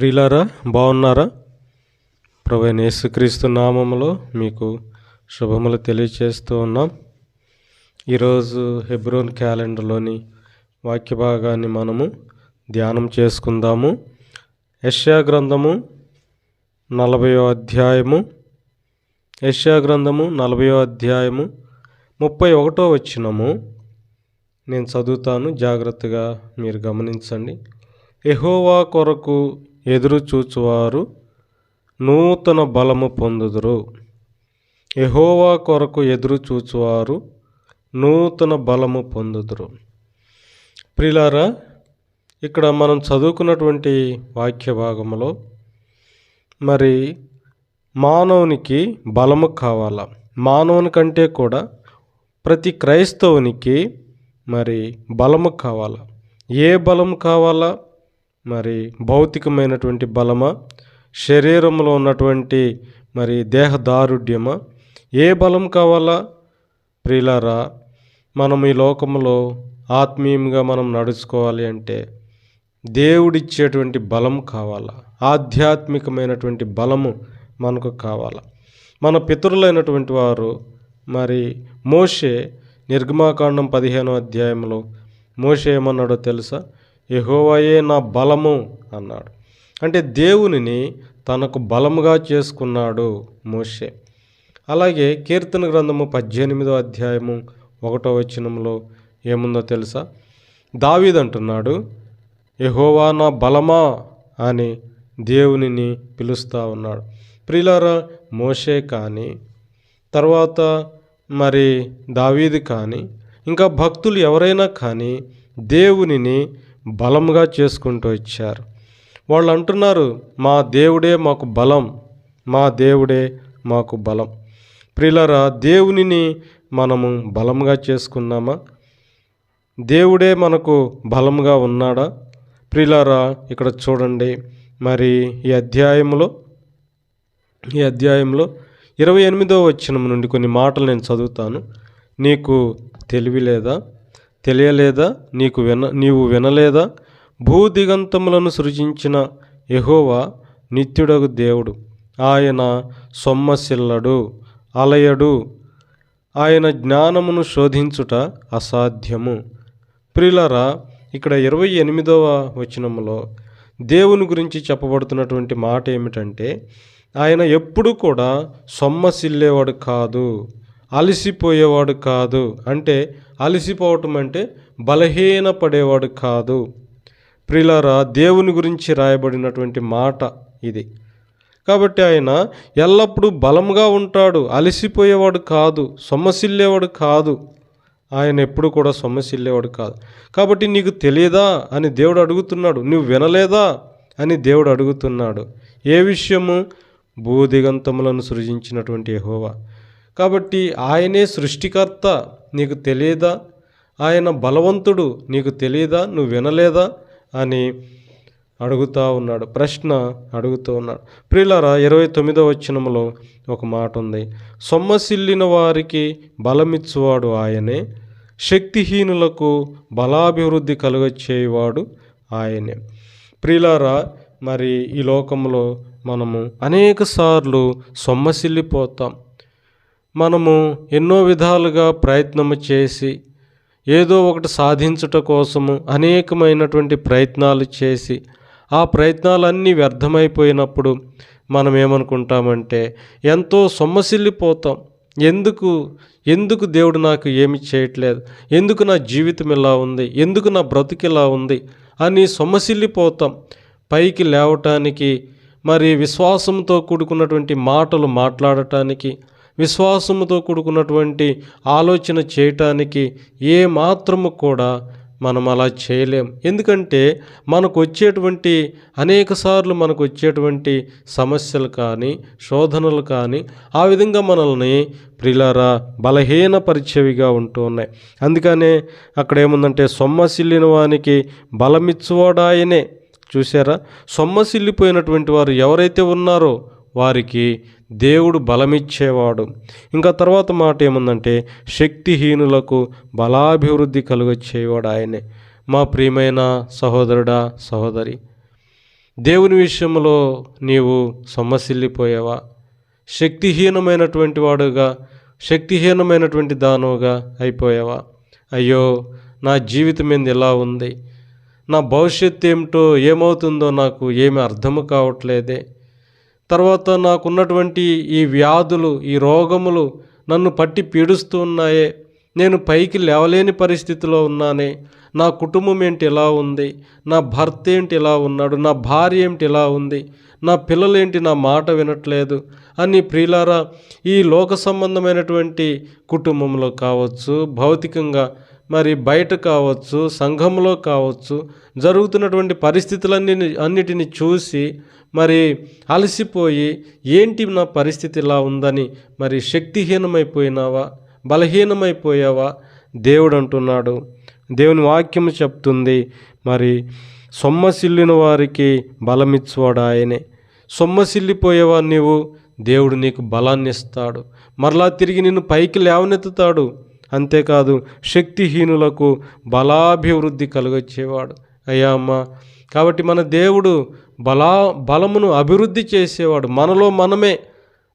ప్రియులారా బాగున్నారా? ప్రభు యేసుక్రీస్తు నామములో మీకు శుభములు తెలియచేస్తూ ఉన్నాం. ఈరోజు హెబ్రోన్ క్యాలెండర్లోని వాక్య భాగాన్ని మనము ధ్యానం చేసుకుందాము. యష్యా గ్రంథము నలభయో అధ్యాయము యష్యా గ్రంథము నలభయో అధ్యాయము ముప్పై ఒకటో వచ్చినము నేను చదువుతాను జాగ్రత్తగా మీరు గమనించండి. ఎహోవా కొరకు ఎదురుచూచువారు నూతన బలము పొందుదురు. ఎహోవా కొరకు ఎదురుచూచువారు నూతన బలము పొందుదురు. ప్రిలారా ఇక్కడ మనం చదువుకున్నటువంటి వాక్య భాగంలో మరి మానవునికి బలము కావాలా? మానవుని కంటే కూడా ప్రతి క్రైస్తవునికి మరి బలము కావాలా? ఏ బలం కావాలా? మరి భౌతికమైనటువంటి బలమా? శరీరంలో ఉన్నటువంటి మరి దేహదారుఢ్యమా? ఏ బలం కావాలా? ప్రియులారా మనం ఈ లోకంలో ఆత్మీయంగా మనం నడుచుకోవాలి అంటే దేవుడిచ్చేటువంటి బలం కావాలా? ఆధ్యాత్మికమైనటువంటి బలము మనకు కావాలా? మన పితరులైనటువంటి వారు మరి మోషే నిర్గమాకాండం పదిహేనో అధ్యాయంలో మోషే ఏమన్నాడో తెలుసా? యెహోవాయే నా బలము అన్నాడు. అంటే దేవునిని తనకు బలముగా చేసుకున్నాడు మోషే. అలాగే కీర్తన గ్రంథము పద్దెనిమిదో అధ్యాయము ఒకటో వచనంలో ఏముందో తెలుసా? దావీద్ అంటున్నాడు యెహోవా నా బలమా అని దేవునిని పిలుస్తూ ఉన్నాడు. ప్రిలారా మోషే కానీ తర్వాత మరి దావీది కానీ ఇంకా భక్తులు ఎవరైనా కానీ దేవునిని బలంగా చేసుకుంటూ ఇచ్చారు. వాళ్ళు అంటున్నారు మా దేవుడే మాకు బలం మా దేవుడే మాకు బలం. ప్రిలరా దేవునిని మనము బలంగా చేసుకున్నామా? దేవుడే మనకు బలముగా ఉన్నాడా? ప్రిలరా ఇక్కడ చూడండి మరి ఈ అధ్యాయంలో ఈ అధ్యాయంలో ఇరవై ఎనిమిదో వచ్చిన నుండి కొన్ని మాటలు నేను చదువుతాను. నీకు తెలివి లేదా తెలియలేదా? నీకు విన నీవు వినలేదా? భూదిగంతములను సృజించిన యహోవా నిత్యుడగు దేవుడు. ఆయన సొమ్మసిల్లడు అలయడు. ఆయన జ్ఞానమును శోధించుట అసాధ్యము. ప్రిలరా ఇక్కడ ఇరవై ఎనిమిదవ వచనంలో దేవుని గురించి చెప్పబడుతున్నటువంటి మాట ఏమిటంటే ఆయన ఎప్పుడు కూడా సొమ్మసిల్లేవాడు కాదు అలసిపోయేవాడు కాదు. అంటే అలసిపోవటం అంటే బలహీన పడేవాడు కాదు. ప్రిలారా దేవుని గురించి రాయబడినటువంటి మాట ఇది. కాబట్టి ఆయన ఎల్లప్పుడూ బలంగా ఉంటాడు అలసిపోయేవాడు కాదు సొమ్మసిల్లేవాడు కాదు. ఆయన ఎప్పుడు కూడా సొమ్మసిల్లేవాడు కాదు. కాబట్టి నీకు తెలియదా అని దేవుడు అడుగుతున్నాడు నువ్వు వినలేదా అని దేవుడు అడుగుతున్నాడు. ఏ విషయము? భూదిగంతములను సృజించినటువంటి యహోవా. కాబట్టి ఆయనే సృష్టికర్త నీకు తెలియదా ఆయన బలవంతుడు నీకు తెలియదా నువ్వు వినలేదా? అని అడుగుతూ ఉన్నాడు. ప్రశ్న అడుగుతూ ఉన్నాడు. ప్రియులారా ఇరవై తొమ్మిదో వచనంలో ఒక మాట ఉంది. సొమ్మసిల్లిన వారికి బలమిచ్చువాడు ఆయనే శక్తిహీనులకు బలాభివృద్ధి కలుగచేయువాడు ఆయనే. ప్రియులారా మరి ఈ లోకంలో మనము అనేక సార్లు సొమ్మసిల్లిపోతాం. మనము ఎన్నో విధాలుగా ప్రయత్నము చేసి ఏదో ఒకటి సాధించుట కోసము అనేకమైనటువంటి ప్రయత్నాలు చేసి ఆ ప్రయత్నాలన్నీ వ్యర్థమైపోయినప్పుడు మనం ఏమనుకుంటామంటే ఎంతో సొమ్మసిల్లిపోతాం. ఎందుకు? ఎందుకు దేవుడు నాకు ఏమి చేయట్లేదు? ఎందుకు నా జీవితం ఇలా ఉంది? ఎందుకు నా బ్రతుకు ఇలా ఉంది? అని సొమ్మసిల్లిపోతాం. పైకి లేవటానికి మరి విశ్వాసంతో కూడుకున్నటువంటి మాటలు మాట్లాడటానికి విశ్వాసముతో కూడుకున్నటువంటి ఆలోచన చేయటానికి ఏ మాత్రము కూడా మనం అలా చేయలేం. ఎందుకంటే మనకు వచ్చేటువంటి అనేక సార్లు మనకు వచ్చేటువంటి సమస్యలు కానీ శోధనలు కానీ ఆ విధంగా మనల్ని ప్రిలారా బలహీనపరిచేవిగా ఉంటూ ఉన్నాయి. అందుకనే అక్కడ ఏముందంటే సొమ్మసిల్లిన వానికి బలమిచ్చువాడాయనే చూసారా సొమ్మసిల్లిపోయినటువంటి వారు ఎవరైతే ఉన్నారో వారికి దేవుడు బలమిచ్చేవాడు. ఇంకా తర్వాత మాట ఏముందంటే శక్తిహీనులకు బలాభివృద్ధి కలుగచ్చేవాడు ఆయనే. మా ప్రియమైన సహోదరుడా సహోదరి దేవుని విషయంలో నీవు సొమ్మసిల్లిపోయావా? శక్తిహీనమైనటువంటి వాడుగా శక్తిహీనమైనటువంటి దానవుగా అయిపోయావా? అయ్యో నా జీవితం ఏంది ఎలా ఉంది? నా భవిష్యత్తు ఏమిటో ఏమవుతుందో నాకు ఏమి అర్థము కావట్లేదే. తర్వాత నాకున్నటువంటి ఈ వ్యాధులు ఈ రోగములు నన్ను పట్టి పీడిస్తూ ఉన్నాయే. నేను పైకి లేవలేని పరిస్థితిలో ఉన్నానే. నా కుటుంబం ఏంటి ఎలా ఉంది? నా భర్త ఏంటి ఎలా ఉన్నాడు? నా భార్య ఏంటి ఎలా ఉంది? నా పిల్లలేంటి నా మాట వినట్లేదు? అని ప్రియులారా ఈ లోక సంబంధమైనటువంటి కుటుంబంలో కావచ్చు భౌతికంగా మరి బయట కావచ్చు సంఘంలో కావచ్చు జరుగుతున్నటువంటి పరిస్థితులన్నీ అన్నిటిని చూసి మరి అలసిపోయి ఏంటి నా పరిస్థితి ఇలా ఉందని మరి శక్తిహీనమైపోయినావా? బలహీనమైపోయావా? దేవుడు అంటున్నాడు దేవుని వాక్యం చెప్తుంది మరి సొమ్మసిల్లిన వారికి బలమిచ్చువాడు ఆయనే. సొమ్మసిల్లిపోయేవా నీవు? దేవుడు నీకు బలాన్ని ఇస్తాడు మరలా తిరిగి నిన్ను పైకి లేవనెత్తుతాడు. అంతేకాదు శక్తిహీనులకు బలాభివృద్ధి కలుగొచ్చేవాడు అయ్యా అమ్మ కాబట్టి మన దేవుడు బలా బలమును అభివృద్ధి చేసేవాడు మనలో మనమే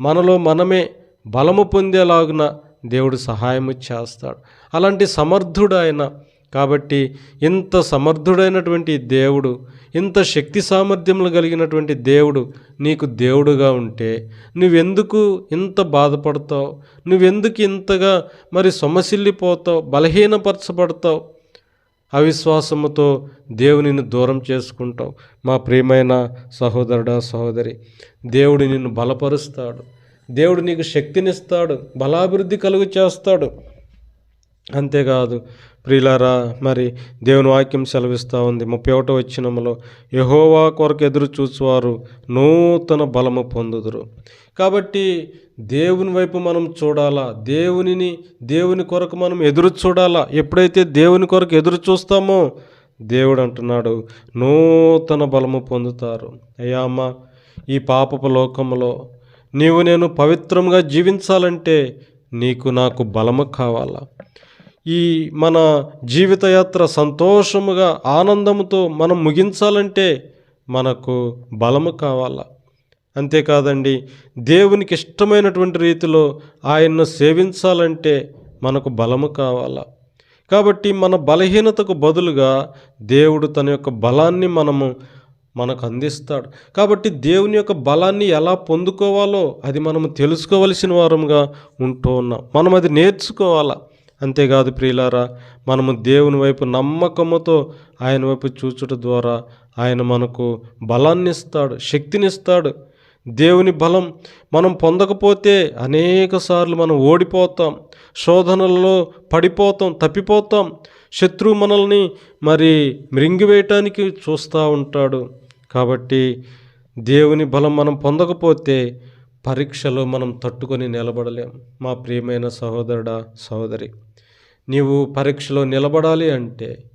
మనలో మనమే బలము పొందేలాగున దేవుడు సహాయము చేస్తాడు. అలాంటి సమర్థుడు ఆయన కాబట్టి ఇంత సమర్థుడైనటువంటి దేవుడు ఇంత శక్తి సామర్థ్యములు కలిగినటువంటి దేవుడు నీకు దేవుడుగా ఉంటే నువ్వెందుకు ఇంత బాధపడతావు? నువ్వెందుకు ఇంతగా మరి సొమ్మసిల్లిపోతావు? బలహీనపరచబడతావు? అవిశ్వాసముతో దేవునిని దూరం చేసుకుంటాం. మా ప్రియమైన సహోదరుడా సహోదరి దేవుడు నిన్ను బలపరుస్తాడు. దేవుడు నీకు శక్తినిస్తాడు బలాభివృద్ధి కలుగు చేస్తాడు. అంతేకాదు ప్రియులారా మరి దేవుని వాక్యం సెలవిస్తూ ఉంది. ముప్పై ఒకటో వచ్చినములో యహోవా కొరకు ఎదురు చూచువారు నూతన బలము పొందుదురు. కాబట్టి దేవుని వైపు మనం చూడాలా? దేవునిని దేవుని కొరకు మనం ఎదురు చూడాలా? ఎప్పుడైతే దేవుని కొరకు ఎదురు చూస్తామో దేవుడు అంటున్నాడు నూతన బలము పొందుతారు. అయ్యా అమ్మ ఈ పాపపు లోకంలో నీవు నేను పవిత్రంగా జీవించాలంటే నీకు నాకు బలము కావాలా? ఈ మన జీవితయాత్ర సంతోషముగా ఆనందముతో మనం ముగించాలంటే మనకు బలము కావాలా? అంతేకాదండి దేవునికి ఇష్టమైనటువంటి రీతిలో ఆయన్ను సేవించాలంటే మనకు బలము కావాలా. కాబట్టి మన బలహీనతకు బదులుగా దేవుడు తన యొక్క బలాన్ని మనము మనకు అందిస్తాడు. కాబట్టి దేవుని యొక్క బలాన్ని ఎలా పొందుకోవాలో అది మనము తెలుసుకోవలసిన వారంగా ఉంటూ ఉన్నాం. మనం అది నేర్చుకోవాలా. అంతేకాదు ప్రియులారా మనము దేవుని వైపు నమ్మకముతో ఆయన వైపు చూచుట ద్వారా ఆయన మనకు బలాన్ని ఇస్తాడు శక్తినిస్తాడు. దేవుని బలం మనం పొందకపోతే అనేకసార్లు మనం ఓడిపోతాం శోధనలలో పడిపోతాం తప్పిపోతాం. శత్రువు మనల్ని మరి మృంగివేయటానికి చూస్తూ ఉంటాడు. కాబట్టి దేవుని బలం మనం పొందకపోతే పరీక్షలో మనం తట్టుకొని నిలబడలేం. మా ప్రియమైన సహోదరుడా సహోదరి నీవు పరీక్షలో నిలబడాలి అంటే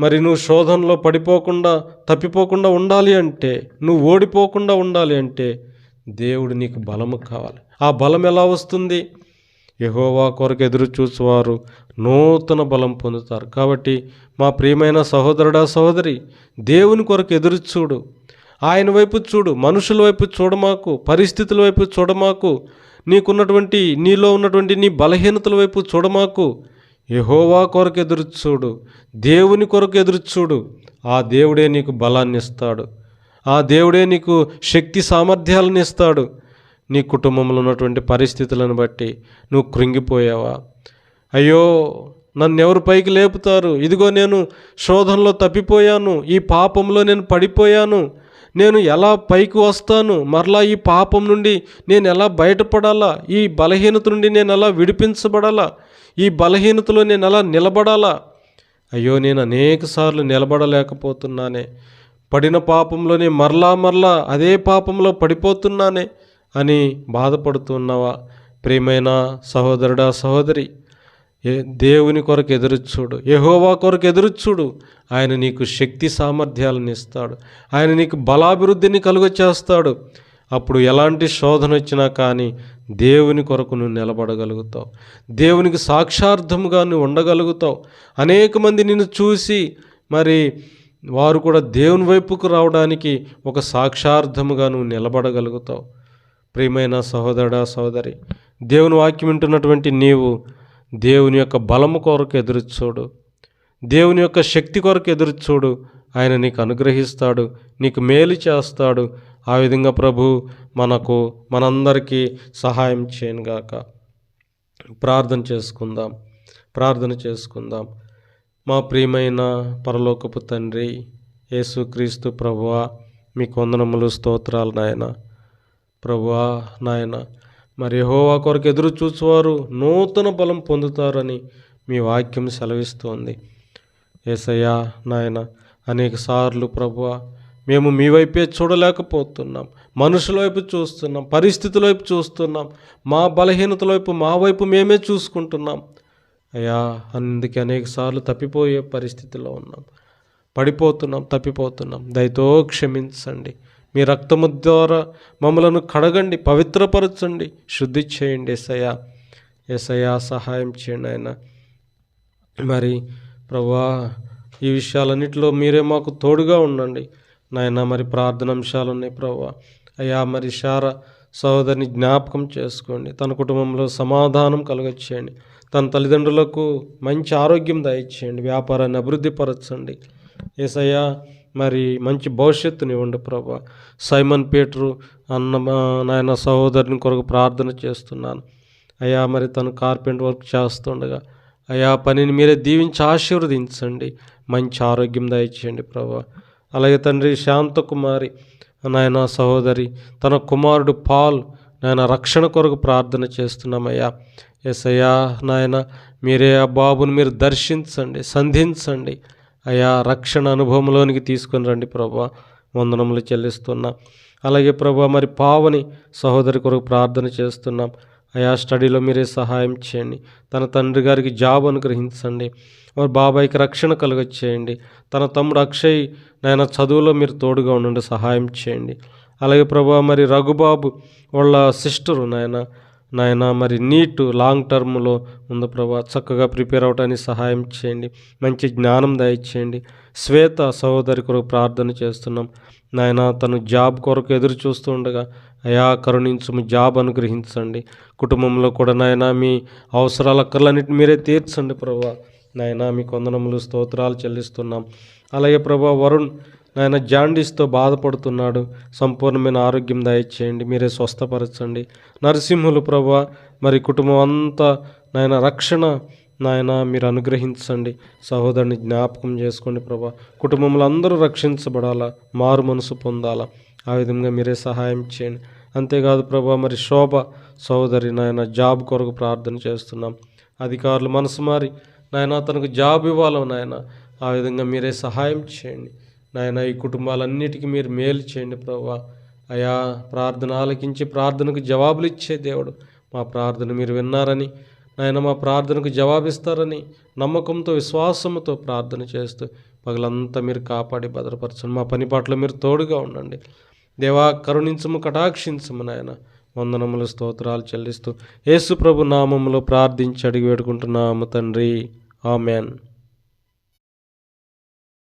మరి నువ్వు శోధనలో పడిపోకుండా తప్పిపోకుండా ఉండాలి అంటే నువ్వు ఓడిపోకుండా ఉండాలి అంటే దేవుడు నీకు బలము కావాలి. ఆ బలం ఎలా వస్తుంది? యహోవా కొరకు ఎదురు చూసేవారు నూతన బలం పొందుతారు. కాబట్టి మా ప్రియమైన సహోదరుడా సహోదరి దేవుని కొరకు ఎదురు చూడు. ఆయన వైపు చూడు మనుషుల వైపు చూడమాకు పరిస్థితుల వైపు చూడమాకు నీకున్నటువంటి నీలో ఉన్నటువంటి నీ బలహీనతల వైపు చూడమాకు యహోవా కొరకు ఎదురు చూడు. దేవుని కొరకు ఎదురు చూడు. ఆ దేవుడే నీకు బలాన్ని ఇస్తాడు. ఆ దేవుడే నీకు శక్తి సామర్థ్యాలను ఇస్తాడు. నీ కుటుంబంలో ఉన్నటువంటి పరిస్థితులను బట్టి నువ్వు కృంగిపోయావా. అయ్యో నన్ను ఎవరు పైకి లేపుతారు? ఇదిగో నేను శోధనలో తప్పిపోయాను. ఈ పాపంలో నేను పడిపోయాను. నేను ఎలా పైకి వస్తాను? మరలా ఈ పాపం నుండి నేను ఎలా బయటపడాలా? ఈ బలహీనత నుండి నేను ఎలా విడిపించబడాలా? ఈ బలహీనతలో నేను ఎలా నిలబడాలా? అయ్యో నేను అనేక సార్లు నిలబడలేకపోతున్నానే. పడిన పాపంలోనే మరలా మరలా అదే పాపంలో పడిపోతున్నానే అని బాధపడుతున్నావా ప్రియమైన సహోదరుడా సహోదరి ఏ దేవుని కొరకు ఎదురుచూడు. యహోవా కొరకు ఎదురుచూడు. ఆయన నీకు శక్తి సామర్థ్యాలను ఇస్తాడు. ఆయన నీకు బలాభివృద్ధిని కలుగచేస్తాడు. అప్పుడు ఎలాంటి శోధన వచ్చినా కానీ దేవుని కొరకు నువ్వు నిలబడగలుగుతావు. దేవునికి సాక్షార్థముగా నువ్వు ఉండగలుగుతావు. అనేక మంది నిన్ను చూసి మరి వారు కూడా దేవుని వైపుకు రావడానికి ఒక సాక్షార్థముగా నువ్వు నిలబడగలుగుతావు. ప్రియమైన సహోదరుడా సహోదరి దేవుని వాక్యం వింటున్నటువంటి నీవు దేవుని యొక్క బలము కొరకు ఎదురు చూడు. దేవుని యొక్క శక్తి కొరకు ఎదురు చూడు. ఆయన నీకు అనుగ్రహిస్తాడు నీకు మేలు చేస్తాడు ఆ విధంగా ప్రభు మనకు మనందరికీ సహాయం చేయనుగాక. ప్రార్థన చేసుకుందాం. ప్రార్థన చేసుకుందాం. మా ప్రియమైన పరలోకపు తండ్రి యేసుక్రీస్తు ప్రభువా మీకు వందనములు స్తోత్రాలు నాయన. ప్రభువా నాయన మరి హోవా కొరకు ఎదురు చూసేవారు నూతన బలం పొందుతారని మీ వాక్యం సెలవిస్తోంది. ఏసయ్యా నాయన అనేక సార్లు ప్రభువా మేము మీ వైపే చూడలేకపోతున్నాం. మనుషుల వైపు చూస్తున్నాం. పరిస్థితుల వైపు చూస్తున్నాం. మా బలహీనతల వైపు మా వైపు మేమే చూసుకుంటున్నాం. అయ్యా అందుకే అనేక సార్లు తప్పిపోయే పరిస్థితిలో ఉన్నాం. పడిపోతున్నాం తప్పిపోతున్నాం. దయతో క్షమించండి. మీ రక్తము ద్వారా మమ్మలను కడగండి పవిత్రపరచండి. శుద్ధి చేయండి ఎసయా ఎసయా సహాయం చేయండి ఆయన. మరి ప్రభా ఈ విషయాలన్నింటిలో మీరే మాకు తోడుగా ఉండండి. నాయన మరి ప్రార్థన అంశాలు ఉన్నాయి ప్రభా అయ్యా మరి శార సహోదరిని జ్ఞాపకం చేసుకోండి. తన కుటుంబంలో సమాధానం కలగచ్చేయండి తన తల్లిదండ్రులకు మంచి ఆరోగ్యం దయచేయండి. వ్యాపారాన్ని అభివృద్ధి పరచండి. ఏసయ్యా మరి మంచి భవిష్యత్తునివ్వండి ప్రభా సైమన్ పీటరు అన్న నాయన సహోదరుని కొరకు ప్రార్థన చేస్తున్నాను. అయ్యా మరి తను కార్పెంట్ వర్క్ చేస్తుండగా అయ్యా పనిని మీరే దీవించి ఆశీర్వదించండి. మంచి ఆరోగ్యం దయచేయండి ప్రభా అలాగే తండ్రి శాంతకుమారి నాయన సహోదరి తన కుమారుడు పాల్ నాయన రక్షణ కొరకు ప్రార్థన చేస్తున్నామయ్యా. ఎస్ అయ్యా నాయన మీరే ఆ బాబుని మీరు దర్శించండి సంధించండి. అయ్యా రక్షణ అనుభవంలోనికి తీసుకుని రండి ప్రభా. వందనములు చెల్లిస్తున్నా. అలాగే ప్రభా మరి పావని సహోదరి కొరకు ప్రార్థన చేస్తున్నాం. అయా స్టడీలో మీరే సహాయం చేయండి. తన తండ్రి గారికి జాబ్ అనుగ్రహించండి. మరి బాబాయ్కి రక్షణ కలుగచ్చేయండి తన తమ్ముడు అక్షయ్ నాయన చదువులో మీరు తోడుగా ఉండండి సహాయం చేయండి. అలాగే ప్రభా మరి రఘుబాబు వాళ్ళ సిస్టరు నాయన నాయన మరి నీట్ లాంగ్ టర్మ్లో ఉంది ప్రభా చక్కగా ప్రిపేర్ అవడానికి సహాయం చేయండి. మంచి జ్ఞానం దయచేయండి. శ్వేత సహోదరి కొరకు ప్రార్థన చేస్తున్నాం. నాయన తను జాబ్ కొరకు ఎదురు చూస్తూ ఉండగా అయా కరుణించుము జాబ్ అనుగ్రహించండి. కుటుంబంలో కూడా నాయన మీ అవసరాల అక్కర్లన్నిటి మీరే తీర్చండి ప్రభా. నాయన మీ కొందనములు స్తోత్రాలు చెల్లిస్తున్నాం. అలాగే ప్రభా వరుణ్ నాయన జాండీస్తో బాధపడుతున్నాడు. సంపూర్ణమైన ఆరోగ్యం దయచేయండి మీరే స్వస్థపరచండి. నరసింహులు ప్రభా మరి కుటుంబం అంతా నాయన రక్షణ నాయన మీరు అనుగ్రహించండి. సహోదరుని జ్ఞాపకం చేసుకోండి ప్రభా. కుటుంబంలో అందరూ రక్షించబడాలా మారు మనసు పొందాలా. ఆ విధంగా మీరే సహాయం చేయండి. అంతేకాదు ప్రభా మరి శోభ సహోదరి నాయన జాబ్ కొరకు ప్రార్థన చేస్తున్నాం. అధికారులు మనసు మారి నాయన తనకు జాబ్ ఇవ్వాలి నాయన ఆ విధంగా మీరే సహాయం చేయండి. నాయన ఈ కుటుంబాలన్నిటికీ మీరు మేలు చేయండి ప్రభా. అయా ప్రార్థన ఆలకించి ప్రార్థనకు జవాబులు ఇచ్చే దేవుడు మా ప్రార్థన మీరు విన్నారని నాయన మా ప్రార్థనకు జవాబిస్తారని నమ్మకంతో విశ్వాసంతో ప్రార్థన చేస్తూ పగలంతా మీరు కాపాడి భద్రపరచండి. మా పని పట్ల మీరు తోడుగా ఉండండి. దేవా కరుణించము కటాక్షించము నాయన. వందనములు స్తోత్రాలు చెల్లిస్తూ యేసు ప్రభు నామములో ప్రార్థించి అడిగి వేడుకుంటున్నాము తండ్రి. Oh, Amen.